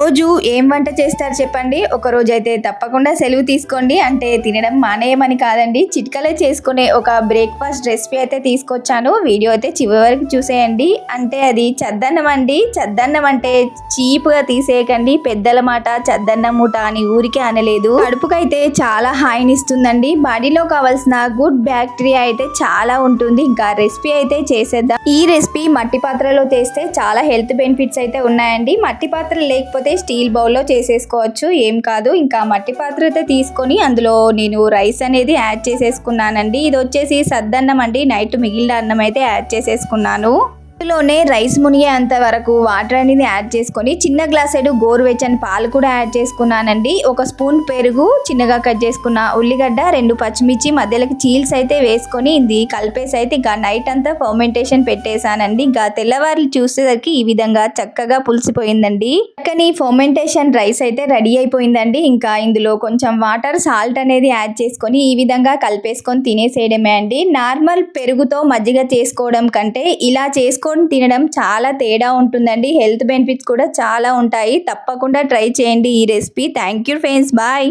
రోజు ఏం వంట చేస్తారు చెప్పండి? ఒక రోజు అయితే తప్పకుండా సెలవు తీసుకోండి. అంటే తినడం మానేయమని కాదండి. చిట్కలే చేసుకునే ఒక బ్రేక్ఫాస్ట్ రెసిపీ అయితే తీసుకొచ్చాను. వీడియో అయితే చివరి వరకు చూసేయండి. అంటే అది చద్దన్నం అండి. చద్దన్నం అంటే చీప్గా తీసేయకండి. పెద్దల మాట చద్దన్నం మూట అని ఊరికే అనలేదు. కడుపుకైతే చాలా హాయినిస్తుందండి బాడీలో కావాల్సిన గుడ్ బ్యాక్టీరియా అయితే చాలా ఉంటుంది. ఇంకా రెసిపీ అయితే చేసేద్దాం. ఈ రెసిపీ మట్టి పాత్రలో చేస్తే చాలా హెల్త్ బెనిఫిట్స్ అయితే ఉన్నాయండి. మట్టి పాత్ర లేకపోతే స్టీల్ బౌల్లో చేసేసుకోవచ్చు. ఏం కాదు. ఇంకా మట్టి పాత్ర అయితే తీసుకొని అందులో నేను రైస్ అనేది యాడ్ చేసేసుకున్నానండి. ఇది వచ్చేసి సద్దన్నం అండి. నైట్ మిగిలిన అన్నం అయితే యాడ్ చేసేసుకున్నాను. అందులోనే రైస్ మునిగేంత వరకు వాటర్ అనేది యాడ్ చేసుకొని చిన్న గ్లాస్ సైడ్ గోరువెచ్చని పాలు కూడా యాడ్ చేసుకున్నానండి. ఒక స్పూన్ పెరుగు చిన్నగా కట్ చేసుకున్న ఉల్లిగడ్డ రెండు పచ్చిమిర్చి మధ్యలోకి చీల్స్ అయితే వేసుకొని ఇది కలిపేసి అయితే ఇంకా నైట్ అంతా ఫర్మెంటేషన్ పెట్టేశానండి. ఇంకా తెల్లవారులు చూసేసరికి ఈ విధంగా చక్కగా పులిసిపోయిందండి. చక్కని ఫర్మెంటేషన్ రైస్ అయితే రెడీ అయిపోయిందండి. ఇంకా ఇందులో కొంచెం వాటర్ సాల్ట్ అనేది యాడ్ చేసుకొని ఈ విధంగా కలిపేసుకొని తినేసేయడమే అండి. నార్మల్ పెరుగుతో మజ్జిగ చేసుకోవడం కంటే ఇలా చేసుకో చేసుకొని తినడం చాలా తేడా ఉంటుందండి. హెల్త్ బెనిఫిట్స్ కూడా చాలా ఉంటాయి. తప్పకుండా ట్రై చేయండి ఈ recipe. Thank you friends. Bye.